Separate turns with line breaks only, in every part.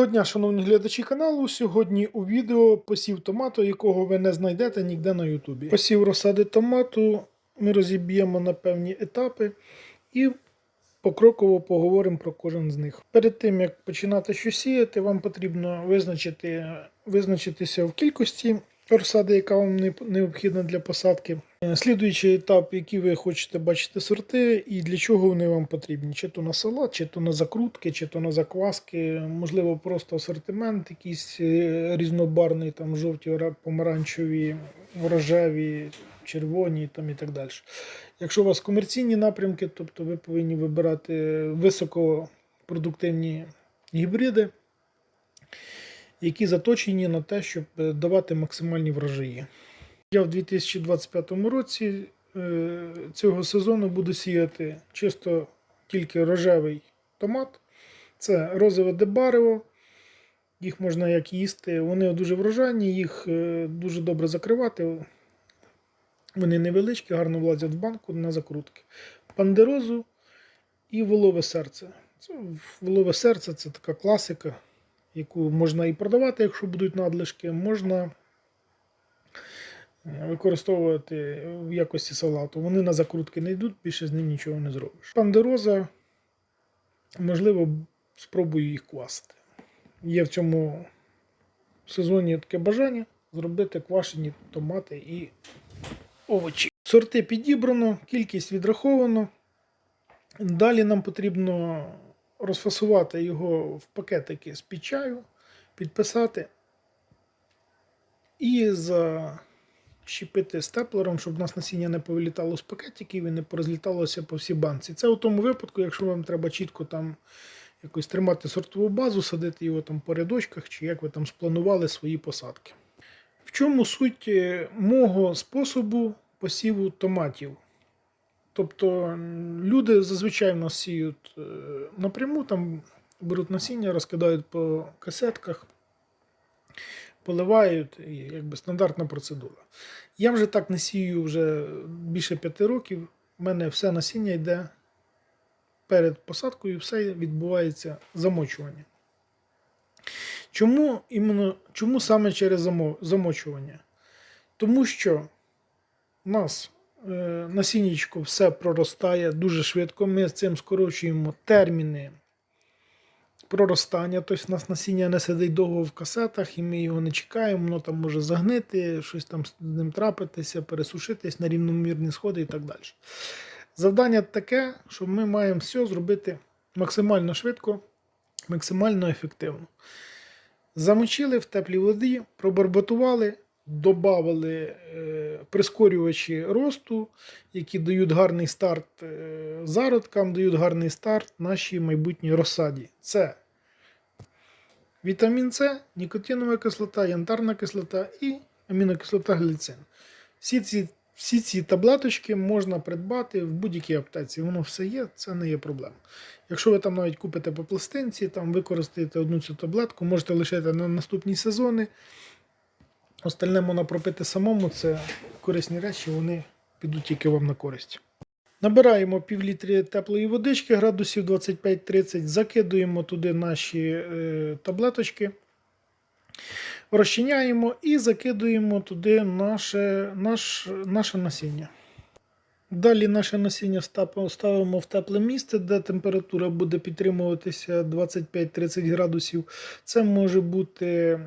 Доброго дня, шановні глядачі каналу. Сьогодні у відео посів томату, якого ви не знайдете ніде на Ютубі. Посів розсади томату ми розіб'ємо на певні етапи і покроково поговоримо про кожен з них. Перед тим як починати щось сіяти, вам потрібно визначити, визначитися в кількості розсади, яка вам необхідна для посадки. Слідуючий етап, який ви хочете бачити сорти, і для чого вони вам потрібні, чи то на салат, чи то на закрутки, чи то на закваски, можливо, просто асортимент, якийсь е, різнобарний, там жовті, помаранчеві, рожеві, червоні там і так далі. Якщо у вас комерційні напрямки, тобто ви повинні вибирати високопродуктивні гібриди, які заточені на те, щоб е, давати максимальні врожаї. Я в 2025 році е, цього сезону буду сіяти чисто тільки рожевий томат. Це розове дебарево. Їх можна як їсти. Вони дуже врожайні, їх е, дуже добре закривати. Вони невеличкі, гарно влазять в банку на закрутки. Пандерозу і волове серце. Волове серце це така класика, яку можна і продавати, якщо будуть надлишки. Можна е, використовувати в якості салату. Вони на закрутки не йдуть, більше з ним нічого не зробиш. Пандероза, можливо, спробую їх квасити. Є в цьому сезоні таке бажання зробити квашені томати і овочі. Сорти підібрано, кількість відраховано. Далі нам потрібно розфасувати його в пакетики з під чаю, підписати і защепити степлером, щоб у нас насіння не повилітало з пакетиків і не порозліталося по всій банці. Це у тому випадку, якщо вам треба чітко там якось тримати сортову базу, садити його там по рядочках, чи як ви там спланували свої посадки. В чому суть е, мого способу посіву томатів? Тобто люди зазвичай в нас сіють е, напряму, там беруть насіння, розкидають по касетках, поливають, і якби стандартна процедура. Я вже так не сію вже більше п'яти років. У мене все насіння йде перед посадкою, все відбувається замочування. Чому, іменно, чому саме через замочування? Тому що у нас насіннячко все проростає дуже швидко. Ми з цим скорочуємо терміни проростання. Тобто у нас насіння не сидить довго в касетах, і ми його не чекаємо, воно там може загнити, щось там з ним трапитися, пересушитись на рівномірні сходи і так далі. Завдання таке, що ми маємо все зробити максимально швидко, максимально ефективно. Замочили в теплій воді, пробарботували, додали е, прискорювачі росту, які дають гарний старт е, зародкам, дають гарний старт нашій майбутній розсаді. Це вітамін С, нікотинова кислота, янтарна кислота і амінокислота гліцин. Всі ці, всі ці таблеточки можна придбати в будь-якій аптеці. Воно все є, це не є проблема. Якщо ви там навіть купите по пластинці, там використаєте одну цю таблетку, можете лишити на наступні сезони. Остальне можна пропити самому, це корисні речі, вони підуть тільки вам на користь. Набираємо пів літри теплої водички, градусів 25-30, закидуємо туди наші е, таблеточки, розчиняємо і закидуємо туди наше, наш, наше насіння. Далі наше насіння ставимо в тепле місце, де температура буде підтримуватися 25-30 градусів. Це може бути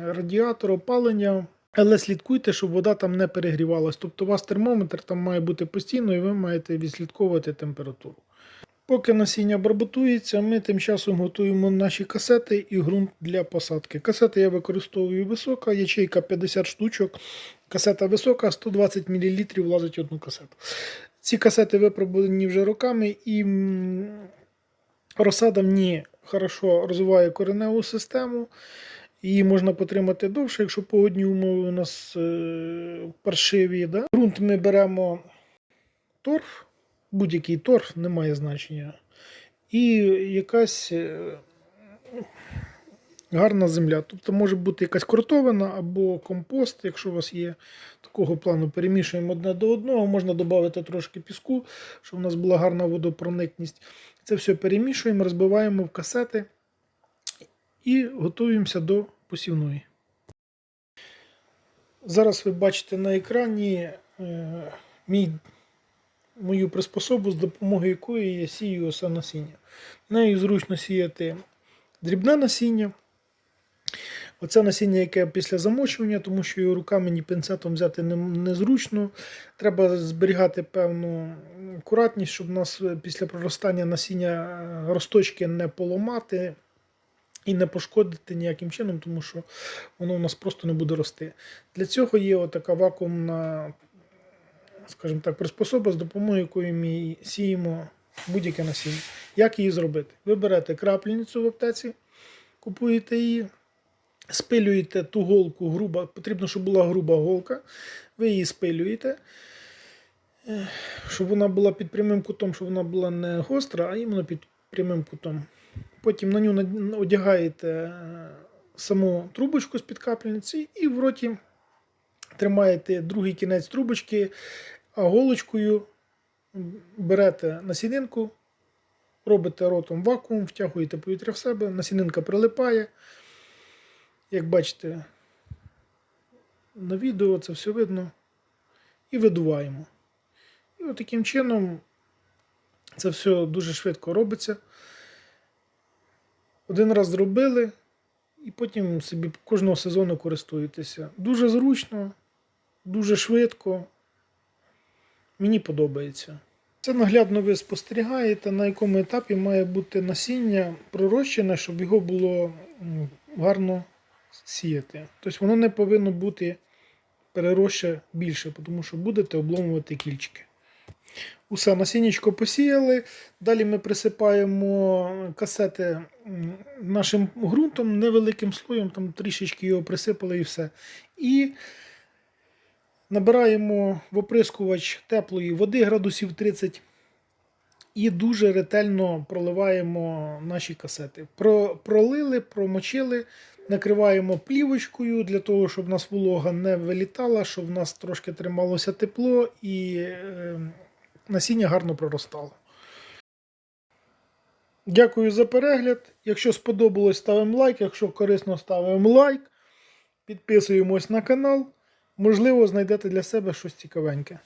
радіатор опалення, але слідкуйте, щоб вода там не перегрівалась. Тобто у вас термометр там має бути постійно і ви маєте відслідковувати температуру. Поки насіння барботується, ми тим часом готуємо наші касети і ґрунт для посадки. Касети я використовую висока, ячейка 50 штучок. Касета висока, 120 мл влазить одну касету. Ці касети випробувані вже роками, і розсада ній хорошо розвиває кореневу систему. Її можна потримати довше, якщо погодні умови у нас е, паршиві. Да? Грунт ми беремо торф, будь-який торф, не має значення. І якась е, гарна земля. Тобто може бути якась кротовина або компост, якщо у вас є такого плану, перемішуємо одне до одного, можна додати трошки піску, щоб у нас була гарна водопроникність. Це все перемішуємо, розбиваємо в касети і готуємося до посівної. Зараз ви бачите на екрані е, мій, мою приспособу, з допомогою якої я сію осе насіння. Нею зручно сіяти дрібне насіння. Оце насіння, яке після замочування, тому що його руками ні пінцетом взяти незручно. Треба зберігати певну акуратність, щоб нас е, після проростання насіння е, росточки не поламати і не пошкодити ніяким чином, тому що воно у нас просто не буде рости. Для цього є отака вакуумна, скажімо так, приспособа, з допомогою якої ми сіємо будь-яке насіння. Як її зробити? Ви берете крапельницю в аптеці, купуєте її, спилюєте ту голку груба, потрібно, щоб була груба голка, ви її спилюєте, щоб вона була під прямим кутом, щоб вона була не гостра, а іменно під прямим кутом. Потім на нього одягаєте е, саму трубочку з-під капельниці і в роті тримаєте другий кінець трубочки, а голочкою берете насінинку, робите ротом вакуум, втягуєте повітря в себе, насінинка прилипає. Як бачите, на відео це все видно. І видуваємо. І от таким чином це все дуже швидко робиться. Один раз зробили, і потім собі кожного сезону користуєтеся. Дуже зручно, дуже швидко. Мені подобається. Це наглядно ви спостерігаєте, на якому етапі має бути насіння пророщене, щоб його було гарно сіяти. Тобто воно не повинно бути переросше більше, тому що будете обломувати кільчики. Усе, насіннячко посіяли. Далі ми присипаємо касети нашим ґрунтом, невеликим слоєм, там трішечки його присипали і все. І набираємо в оприскувач теплої води градусів 30 і дуже ретельно проливаємо наші касети. Про, пролили, промочили, накриваємо плівочкою для того, щоб у нас волога не вилітала, щоб в нас трошки трималося тепло і е, насіння гарно проростало. Дякую за перегляд. Якщо сподобалось, ставимо лайк. Якщо корисно, ставимо лайк. Підписуємось на канал. Можливо, знайдете для себе щось цікавеньке.